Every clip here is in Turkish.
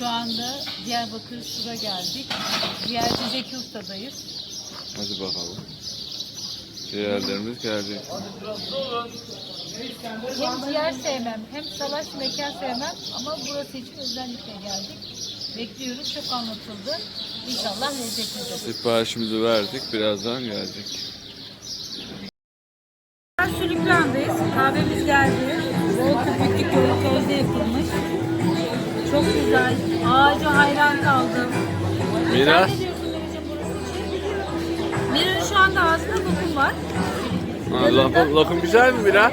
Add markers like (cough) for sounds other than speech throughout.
Şu anda Diyarbakır Sur'a geldik. Ziyaretçi Zeki Usta'dayız. Hadi bakalım. Ciğerlerimiz geldi. Hem ciğer sevmem hem salaş mekan sevmem ama burası için özellikle geldik. Bekliyoruz. Çok anlatıldı. İnşallah lezzetlidir. Siparişimizi verdik. Birazdan gelecek. Sülüklan'dayız. Kahvemiz geldi. Bol köpüklü köy közde yapılmış. Çok güzel. Ağaca hayran kaldım. Mira. Sen ne diyorsun Miracığım burası için? Mira'nın şu anda ağzında kokum var. Ha, Lafım, lafım güzel mi Mira?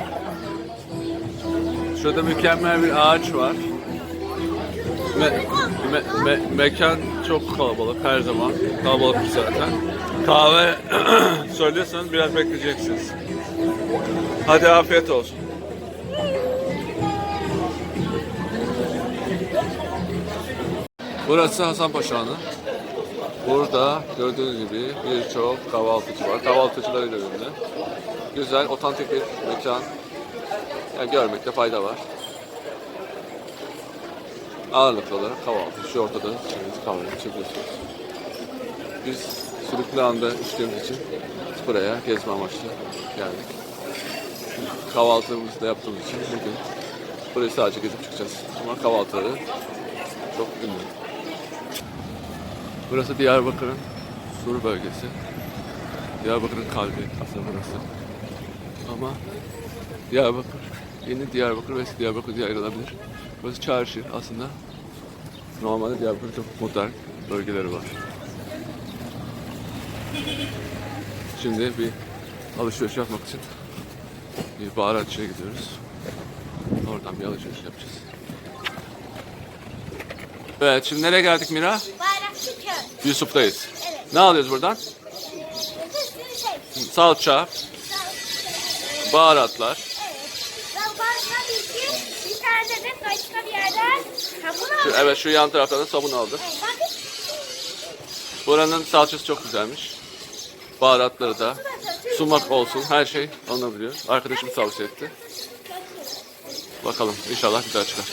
Şurada mükemmel bir ağaç var. Me- me- me- mekan çok kalabalık her zaman. Kalabalık zaten. Kahve (clears throat) söylüyorsanız biraz bekleyeceksiniz. Hadi afiyet olsun. Burası Hasanpaşa Hanı. Burada gördüğünüz gibi birçok kahvaltıcı var. Kahvaltıcılarıyla ünlü. Güzel, otantik bir mekan. Yani görmekte fayda var. Ağırlıklı olarak kahvaltı. Şu ortada içtiğiniz kahve içebiliyorsunuz. Biz sürüklü anda içtiğimiz için buraya gezme amaçlı geldik. Kahvaltımızı da yaptığımız için bugün burayı sadece gezip çıkacağız. Ama kahvaltıları çok ünlü. Burası Diyarbakır'ın Sur bölgesi. Diyarbakır'ın kalbi aslında burası. Ama Diyarbakır, yeni Diyarbakır ve eski Diyarbakır diye ayrılabilir. Burası çarşı aslında. Normalde Diyarbakır'ın çok modern bölgeleri var. Şimdi bir alışveriş yapmak için bir baharatçıya gidiyoruz. Oradan bir alışveriş yapacağız. Evet, şimdi nereye geldik Mira? Yusuf'tayız. Evet. Ne alıyoruz buradan? Salça, baharatlar. Şu, evet şu yan tarafta da sabun bakın. Buranın salçası çok güzelmiş. Baharatları da, sumak olsun her şey alınabiliyor. Arkadaşım tavsiye etti. Bakalım inşallah güzel çıkar.